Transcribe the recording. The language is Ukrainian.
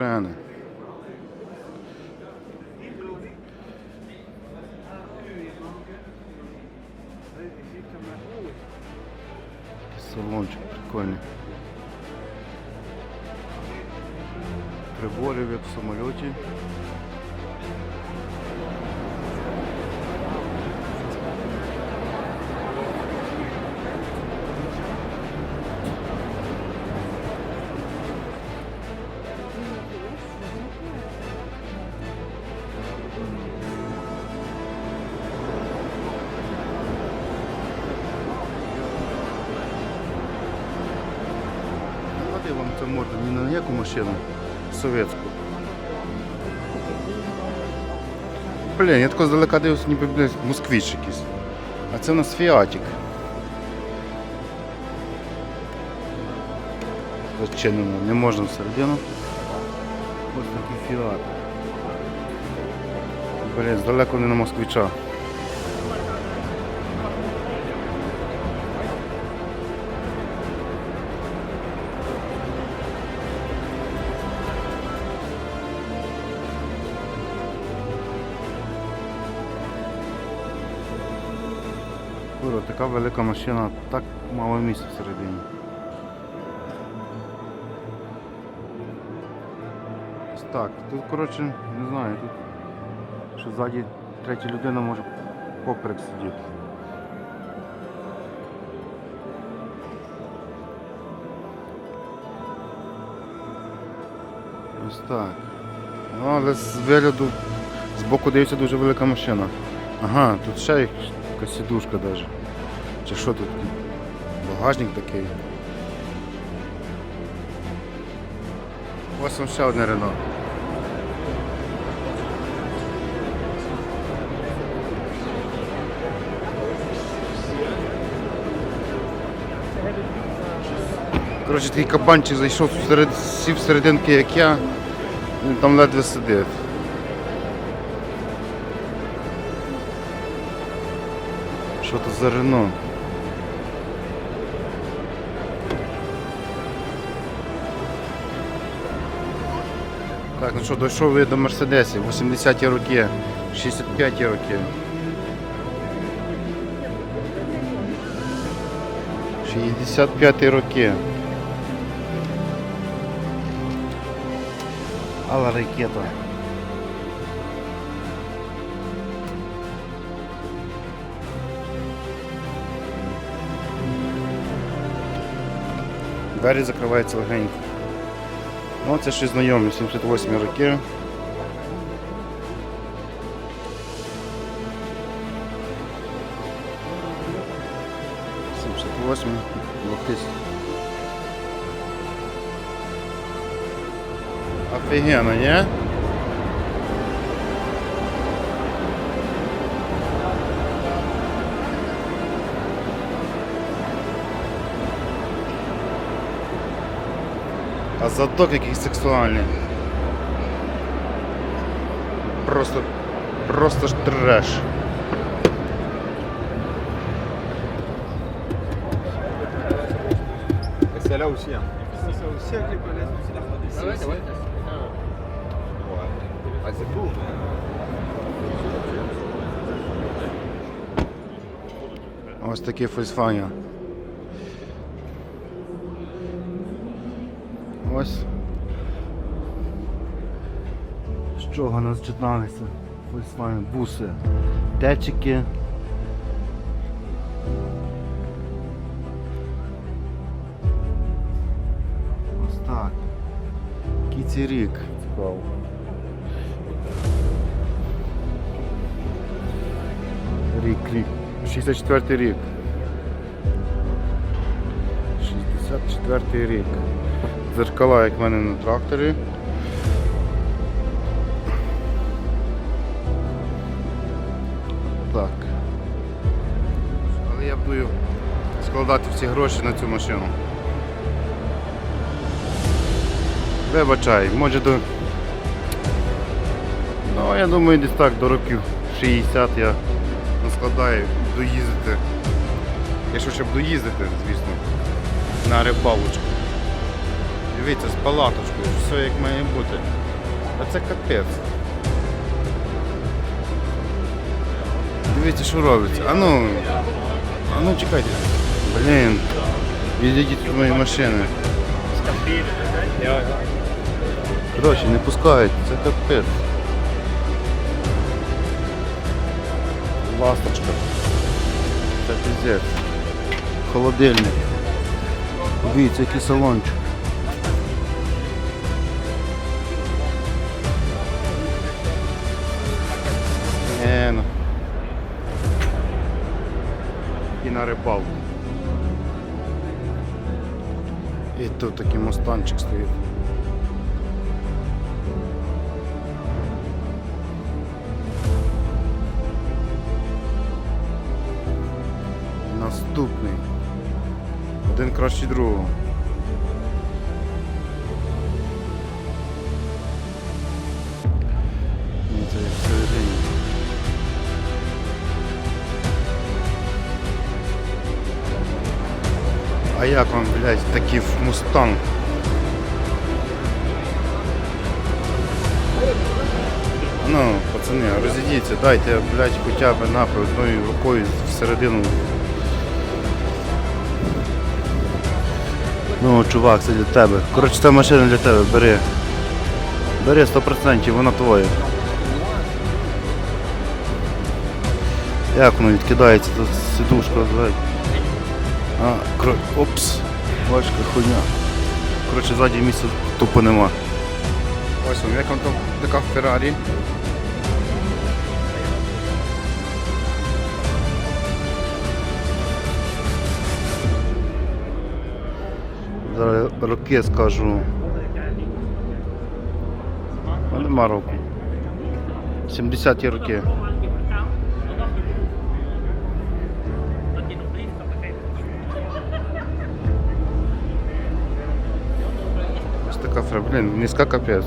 Шени. Салончик прикольний. Приборів як в самольоті. Вам це можна не на яку машину совєтську. Блін, я тако здалека дивився, ніби блядь, москвич якийсь. А це у нас фіатик. Зачинено, не можна всередину. Ось такий фіат. Блін, здалеку не на москвича. Така велика машина, так мало місця всередині. Ось Так, тут коротше, не знаю, тут що ззаді третя людина може поперек сидіти. Ось так. Ну, але з вигляду з боку дивиться дуже велика машина. Ага, тут ще якась сідушка навіть. Чи що тут? Багажник такий. Ось вам ще одне Рено. Коротше, такий кабанчик зайшов серед, сів серединки, як я, він там ледве сидить. Що це за Рено? Так, ну що, дійшов до Мерседесів, 80-ті роки, 65-ті роки. 65-ті роки. Алла ракета. Двері закриваються легенько. Ну, це ще знайомі, 78 роки. Двохтисяч. Офігенно, не? А задок який сексуальний. Просто просто ж треш. Косяля у всех. У всех ли, блядь, у всех воды. Давайте, давайте. А забыл, Ось такі фольксваген. Ось. З чого нас читалися? Фейсфаня, буси, датчики. Ось так. Кіті рік. Цікаво. Рік, рік. 64 рік. 64 рік. Дзеркала, як в мене на тракторі. Так. Але я буду складати всі гроші на цю машину. Вибачай, може до. Ну, я думаю, десь так до років 60 я наскладаю доїздити. Якщо щоб доїздити, звісно, на рибалочку. Дивіться, з палаточкою, все як має бути. А це капець. Дивіться, що робиться. А ну. Чекайте. Блін. Відійдіть від моєї машини. Коротше, не пускають, це капець. Ласточка. Це піздець. Холодильник. Дивіться, який салончик. На рибалку. І тут такий мостанчик стоїть. Наступний. Один краще другого. Ні, це як всередині. А як вам, блядь, такий мустанг? Ну, пацани, розійдіться, дайте, блядь, хоча б нахуй одною рукою всередину. Ну, чувак, це для тебе. Коротше, це машина для тебе, бери. Бери 100%, вона твоя. Як воно відкидається, тут сидушка, блядь. А, кро... Опс. Важка хуйня. Коротше, ззаді місця тупо нема. Ось вам, як вам там така Феррарі. Зараз роки скажу. А нема року. 70-ті роки. Ось блин, низка капец.